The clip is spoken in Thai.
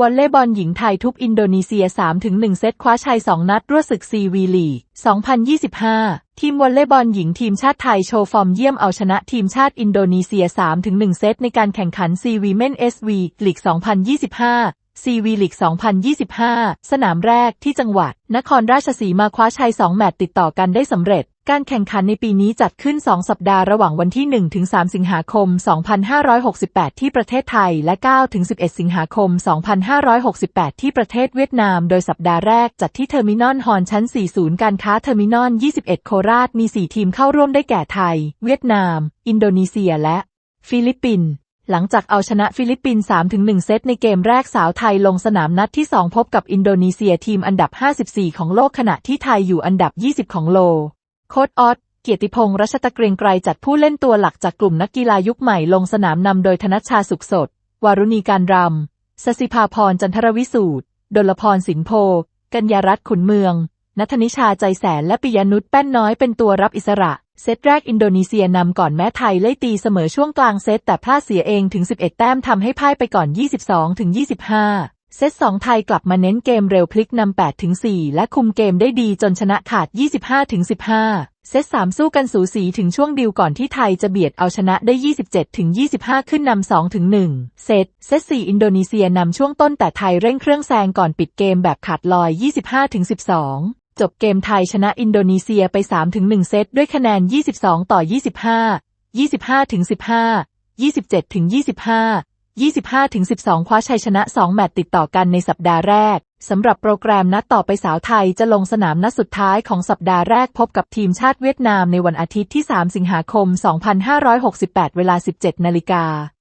วอลเลย์บอลหญิงไทยทุบอินโดนีเซีย 3-1 เซตคว้าชัย 2 นัดรวดศึกซีวีลี2025 ทีมวอลเลย์บอลหญิงทีมชาติไทยโชว์ฟอร์มเยี่ยมเอาชนะทีมชาติอินโดนีเซีย 3-1 เซตในการแข่งขันซีวีเมนเอสวีลีก 2025 ซีวีลีก2025 สนามแรกที่จังหวัด นครราชสีมาคว้าชัย 2 แมตช์ติดต่อกันได้สำเร็จ การแข่งขันในปีนี้จัดขึ้น 2 สัปดาห์ระหว่างวันที่ 1-3 สิงหาคม 2568 ที่ประเทศไทย และ 9-11 สิงหาคม 2568 ที่ประเทศเวียดนาม โดยสัปดาห์แรกจัดที่เทอร์มินอลฮอนชั้น 40 การค้าเทอร์มินอล 21 โคราช มี 4 ทีมเข้าร่วมได้แก่ไทย เวียดนาม อินโดนีเซีย และ ฟิลิปปินส์ หลังจากเอาชนะฟิลิปปินส์3-1 เซตในเกมแรกสาวไทยลงสนามนัดที่ 2 พบกับอินโดนีเซียทีมอันดับ 54 ของโลกขณะที่ไทยอยู่อันดับ 20 ของโลกโค้ดออสเกียรติพงษ์รัชตะเกรียงไกรจัดผู้เล่นตัวหลักจากกลุ่มนักกีฬายุคใหม่ลงสนามนำโดยธนชชาสุขสด วารุณีการรำสสิภาพรจันทรวิสูตรดลพรสินโพ กัญญารัตน์ขุนเมือง นัทนิชาใจแสนและปิยนุชแป้นน้อยเป็นตัวรับอิสระ เซตแรกอินโดนีเซียนำก่อนแม้ไทยไล่ตีเสมอช่วงกลางเซตแต่พลาดเสียเองถึง 11 แต้มทำให้พ่ายไปก่อน 22 ถึง 25 เซต2ไทยกลับมาเน้นเกมเร็วพลิกนำ8ถึง4และคุมเกมได้ดีจนชนะขาด 25ถึง15 เซต3สู้กันสูสีถึงช่วงดิวก่อนที่ไทยจะเบียดเอาชนะได้ 27ถึง25 ขึ้นนำ2ถึง1เซตเซต4อินโดนีเซียนำช่วงต้นแต่ไทยเร่งเครื่องแซงก่อนปิดเกมแบบขาดลอย 25ถึง12 จบเกมไทยชนะอินโดนีเซียไป 3-1 เซตด้วยคะแนน 22 ต่อ 25 25ถึง15 27ถึง25 25ถึง12 คว้าชัยชนะ 2 แมตช์ติดต่อกันในสัปดาห์แรก สำหรับโปรแกรมนัดต่อไปสาวไทยจะลงสนามนัดสุดท้ายของสัปดาห์แรกพบกับทีมชาติเวียดนามในวันอาทิตย์ที่ 3 สิงหาคม 2568 เวลา 17 นาฬิกา